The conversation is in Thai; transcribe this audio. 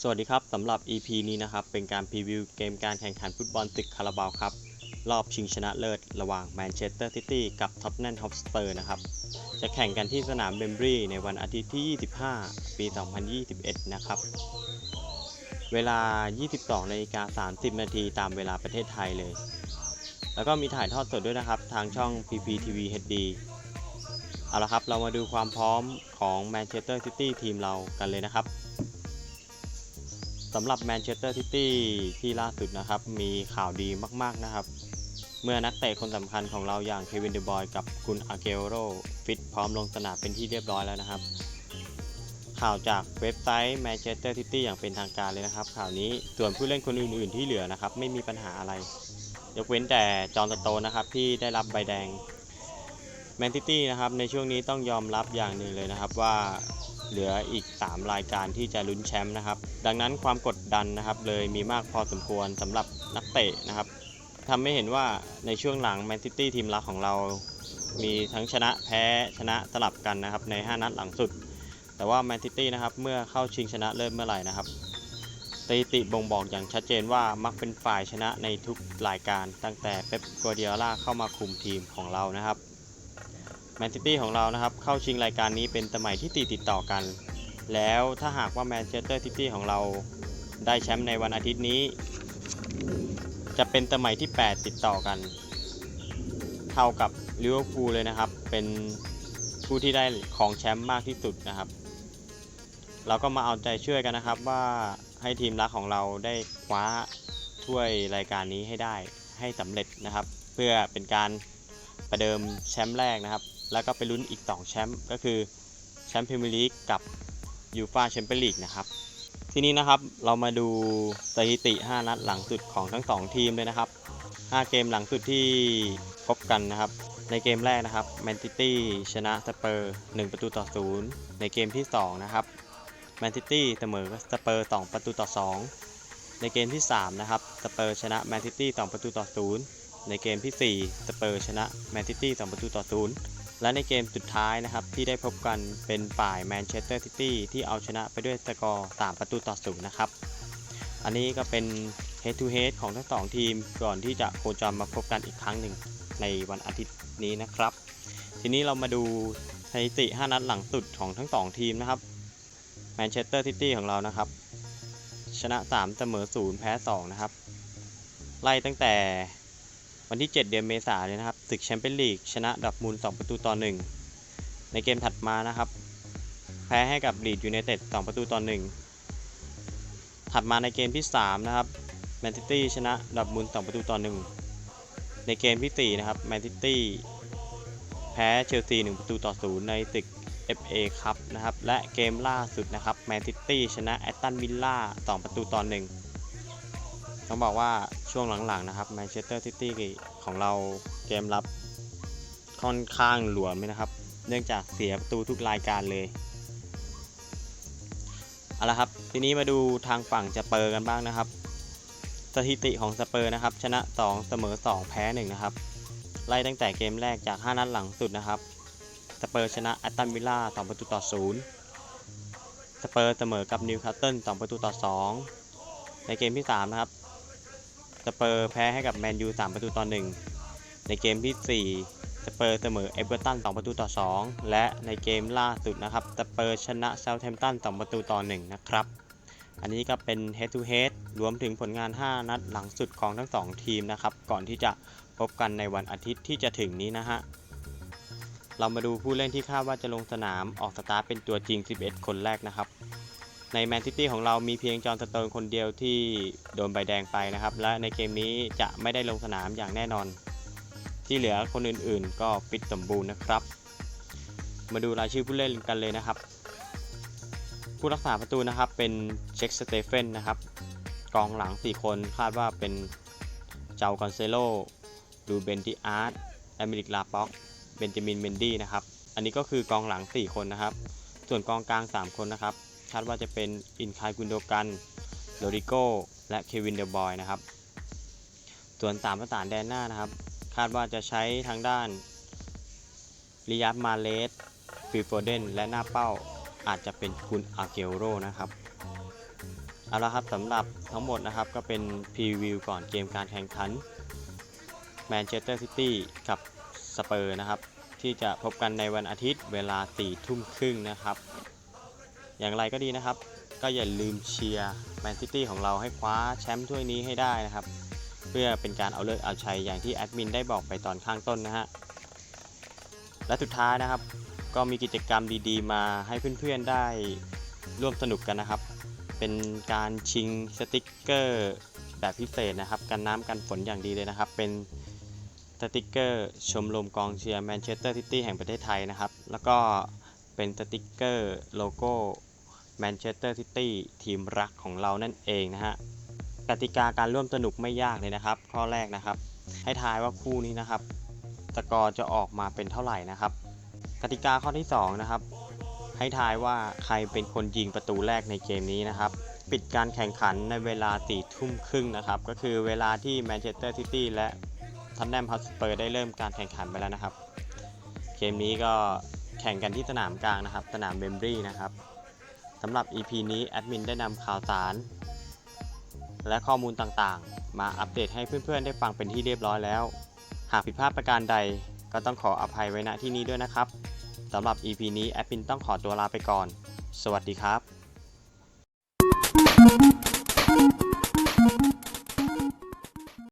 สวัสดีครับสำหรับ EP นี้นะครับ เป็นการพรีวิวเกมการแข่งขันฟุตบอลตึกคาราบาวครับ รอบชิงชนะเลิศระหว่างแมนเชสเตอร์ซิตี้กับท็อตแนมฮอตสเปอร์นะครับ จะแข่งกันที่สนามเบมบรีในวันอาทิตย์ที่ 25 ปี 2021 นะครับ เวลา 22นาฬิกา30 นาทีตามเวลาประเทศไทยเลย แล้วก็มีถ่ายทอดสดด้วยนะครับ ทางช่อง PPTV HD เอาละครับ เรามาดูความพร้อมของแมนเชสเตอร์ซิตี้ทีมเรากันเลยนะครับสำหรับแมนเชสเตอร์ซิตี้ที่ล่าสุดนะครับ มีข่าวดีมาก ๆนะครับ เมื่อนักเตะคนสำคัญของเราอย่างเควินเดบอยกับคุณอาเกโรฟิตพร้อมลงสนามเป็นที่เรียบร้อยแล้วนะครับ ข่าวจากเว็บไซต์แมนเชสเตอร์ซิตี้อย่างเป็นทางการเลยนะครับ ข่าวนี้ส่วนผู้เล่นคนอื่น ๆ ที่เหลือนะครับ ไม่มีปัญหาอะไร ยกเว้นแต่จอห์นสโตนะครับที่ได้รับใบแดง แมนซิตี้นะครับในช่วงนี้ต้องยอมรับอย่างหนึ่งเลยนะครับว่าเหลืออีก 3 รายการที่จะลุ้นแชมป์นะครับ ดังนั้นความกดดันนะครับ เลยมีมากพอสมควรสำหรับนักเตะนะครับทำให้เห็นว่าในช่วงหลังแมนซิตี้ทีมรักของเรา มีทั้งชนะแพ้ชนะสลับกันนะครับใน 5 นัดหลังสุด แต่ว่าแมนซิตี้นะครับเมื่อเข้าชิงชนะเลิศเมื่อไหร่นะครับสถิติบ่งบอกอย่างชัดเจนว่ามักเป็นฝ่ายชนะในทุกรายการตั้งแต่เป๊ปกัวเดียล่าเข้ามาคุมทีมของเรานะครับ แมนซิตี้ของเรานะครับเข้าชิงรายการนี้เป็นสมัยที่ตีติดต่อกัน แล้วถ้าหากว่าแมนเชสเตอร์ซิตี้ของเราได้แชมป์ในวันอาทิตย์นี้ จะเป็นสมัยที่ 8 ติดต่อกัน เท่ากับลิเวอร์พูลเลยนะครับ เป็นผู้ที่ได้ของแชมป์มากที่สุดนะครับ เราก็มาเอาใจช่วยกันนะครับว่าให้ทีมรักของเราได้คว้าถ้วยรายการนี้ให้ได้ให้สำเร็จนะครับ เพื่อเป็นการ ประเดิมแชมป์แรกนะครับ แล้วก็ไปลุ้นอีก 2 แชมป์ก็คือแชมป์พรีเมียร์ลีกกับยูฟาแชมเปี้ยนลีกนะครับ ทีนี้นะครับเรามาดูสถิติ 5 นัดหลังสุดของทั้ง 2 ทีมเลยนะครับ 5 เกมหลังสุดที่พบกันนะครับ ในเกมแรกนะครับแมนซิตี้ชนะสเปอร์ 1 ประตูต่อ 0 ในเกมที่ 2 นะครับแมนซิตี้เสมอสเปอร์ 2 ประตูต่อ 2 ในเกมที่ 3 นะครับสเปอร์ชนะแมนซิตี้ 2 ประตูต่อ 0 ในเกมที่ 4 สเปอร์ชนะแมนซิตี้2ประตูต่อ0และในเกมสุดท้ายนะครับที่ได้พบกันเป็นฝ่ายแมนเชสเตอร์ซิตี้ที่เอาชนะไปด้วยสกอร์ 3 ประตูต่อ0นะครับ อันนี้ก็เป็น head to head ของทั้งสองทีมก่อนที่จะโคจรมาพบกันอีกครั้งหนึ่งในวันอาทิตย์นี้นะครับ ทีนี้เรามาดูสถิติ 5 นัดหลังสุดของทั้ง 2 ทีมนะครับแมนเชสเตอร์ซิตี้ของเรานะครับ ชนะ 3 เสมอ 0 แพ้ 2 นะครับ ไล่ตั้งแต่ วันที่ 7 เดือนเมษายนเลยนะครับศึกแชมเปี้ยนลีกชนะดับมูล 2 ประตูต่อ 1 ในเกมถัดมานะครับ แพ้ให้กับลีดยูไนเต็ด 2 ประตูต่อ 1 ถัดมาในเกมที่ 3 นะครับแมนซิตี้ชนะดับมูล 2 ประตูต่อ 1 ในเกมที่ 4 นะครับแมนซิตี้แพ้เชลซี 1 ประตูต่อ 0 ในศึก FA ครับนะครับ และเกมล่าสุดนะครับแมนซิตี้ชนะแอตตันวิลล่า 2 ประตูต่อ 1 ต้องบอกว่าช่วงหลังๆนะครับแมนเชสเตอร์ซิตี้ของเราเกมรับค่อนข้างหลวมเลยนะครับ เนื่องจากเสียประตูทุกรายการเลยเอาละครับทีนี้มาดูทางฝั่งสเปอร์กันบ้างนะครับ สถิติของสเปอร์นะครับ ชนะ 2 เสมอ 2 แพ้ 1 นะครับ ไล่ตั้งแต่เกมแรกจาก 5 นัดหลังสุดนะครับสเปอร์ชนะแอตตันวิลล่า2ประตูต่อ 0 สเปอร์เสมอกับนิวคาสเซิล2ประตูต่อ 2 ในเกมที่ 3 นะครับ เปอร์แพ้ให้กับแมนยู3ประตูต่อ1ในเกมที่ 4 สเปอร์เสมอเอเวอร์ตัน2ประตูต่อ 2 และในเกมล่าสุดนะครับ สเปอร์ชนะเซาท์แฮมป์ตัน2ประตูต่อ 1 นะครับ อันนี้ก็เป็น head to head รวมถึงผลงาน 5 นัดหลังสุดของทั้ง 2 ทีมนะครับ ก่อนที่จะพบกันในวันอาทิตย์ที่จะถึงนี้นะฮะเรามาดูผู้เล่นที่คาดว่าจะลงสนามออกสตาร์ทเป็นตัวจริง 11 คนแรกนะครับ ในแมนซิตี้ของเรามีเพียงจอห์นสโตนคนเดียวที่โดนใบแดงไปนะครับ และในเกมนี้จะไม่ได้ลงสนามอย่างแน่นอน ที่เหลือคนอื่นๆ ก็ฟิตสมบูรณ์นะครับ มาดูรายชื่อผู้เล่นกันเลยนะครับ ผู้รักษาประตูนะครับเป็นเช็คสเตเฟนนะครับ กองหลัง 4 คนคาดว่าเป็นเจ้ากอนเซโลดูเบนติอาร์ตแอมิลิกลาป็อกเบนจามินเมนดี้นะครับ อันนี้ก็คือกองหลัง 4 คนนะครับ ส่วนกองกลาง 3 คนนะครับ คาดว่าจะเป็นอินคายกุนโดกันโรดิโกและเควินเดลบอยนะครับ ส่วน3ประสานแดนหน้านะครับ คาดว่าจะใช้ทางด้านริยัตมาเลสฟิลโฟเดนและหน้าเป้าอาจจะเป็นคุณอาเกโรนะครับเอาละครับสำหรับทั้งหมดนะครับก็เป็นพรีวิวก่อนเกมการแข่งขันแมนเชสเตอร์ซิตี้กับสเปอร์นะครับ ที่จะพบกันในวันอาทิตย์เวลา4ทุ่มครึ่งนะครับ อย่างไรก็ดีนะครับ ก็อย่าลืมเชียร์แมนซิตี้ของเราให้คว้าแชมป์ถ้วยนี้ให้ได้นะครับ เพื่อเป็นการเอาเลิกเอาชัยอย่างที่แอดมินได้บอกไปตอนข้างต้นนะฮะและสุดท้ายนะครับ ก็มีกิจกรรมดีๆ มาให้เพื่อนๆได้ร่วมสนุกกันนะครับ เป็นการชิงสติกเกอร์แบบพิเศษนะครับ กันน้ำกันฝนอย่างดีเลยนะครับ เป็นสติกเกอร์ชมรมกองเชียร์แมนเชสเตอร์ซิตี้แห่งประเทศไทยนะครับ แล้วก็เป็นสติกเกอร์โลโก้ แมนเชสเตอร์ซิตี้ทีมรักของเรานั่นเองนะฮะกติกาการร่วมสนุกไม่ยากเลยนะครับ ข้อแรกนะครับ ให้ทายว่าคู่นี้นะครับสกอร์จะออกมาเป็นเท่าไหร่นะครับ กติกาข้อที่สองนะครับให้ทายว่าใครเป็นคนยิงประตูแรกในเกมนี้นะครับ ปิดการแข่งขันในเวลาสี่ทุ่มครึ่งนะครับ ก็คือเวลาที่แมนเชสเตอร์ซิตี้และทันแนมฮอสเปอร์ได้เริ่มการแข่งขันไปแล้วนะครับ เกมนี้ก็แข่งกันที่สนามกลางนะครับ สนามเบมบรีนะครับ สำหรับ EP นี้แอดมินได้นำข่าวสาร และข้อมูลต่างๆ มาอัปเดตให้เพื่อนๆ ได้ฟังเป็นที่เรียบร้อยแล้ว หากผิดพลาดประการใดก็ต้องขออภัยไว้ณที่นี้ด้วยนะครับสำหรับ EP นี้แอดมินต้องขอตัวลาไปก่อน สวัสดีครับ